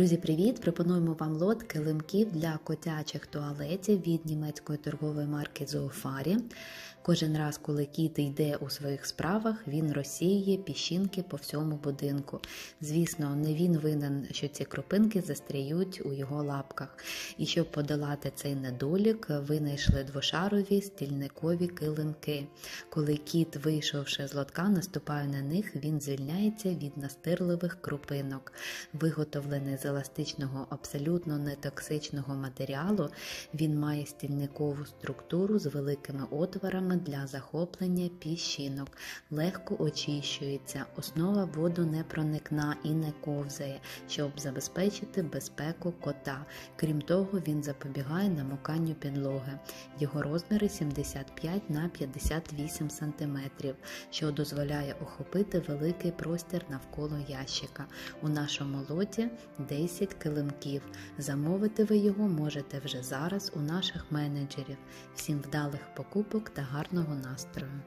Друзі, привіт! Пропонуємо вам лот килимків для котячих туалетів від німецької торгової марки Зоофарі. Кожен раз, коли кіт йде у своїх справах, він розсіює піщинки по всьому будинку. Звісно, не він винен, що ці кропинки застряють у його лапках. І щоб подолати цей недолік, винайшли двошарові стільникові килимки. Коли кіт, вийшовши з лотка, наступає на них, він звільняється від настирливих кропинок. Виготовлений з еластичного, абсолютно нетоксичного матеріалу, він має стільникову структуру з великими отворами для захоплення піщинок, легко очищується, основа водонепроникна і не ковзає, щоб забезпечити безпеку кота. Крім того, він запобігає намоканню підлоги. Його розміри 75 на 58 см, що дозволяє охопити великий простір навколо ящика. У нашому лоті 10 килимків. Замовити ви його можете вже зараз у наших менеджерів. Всім вдалих покупок та гарного настрою!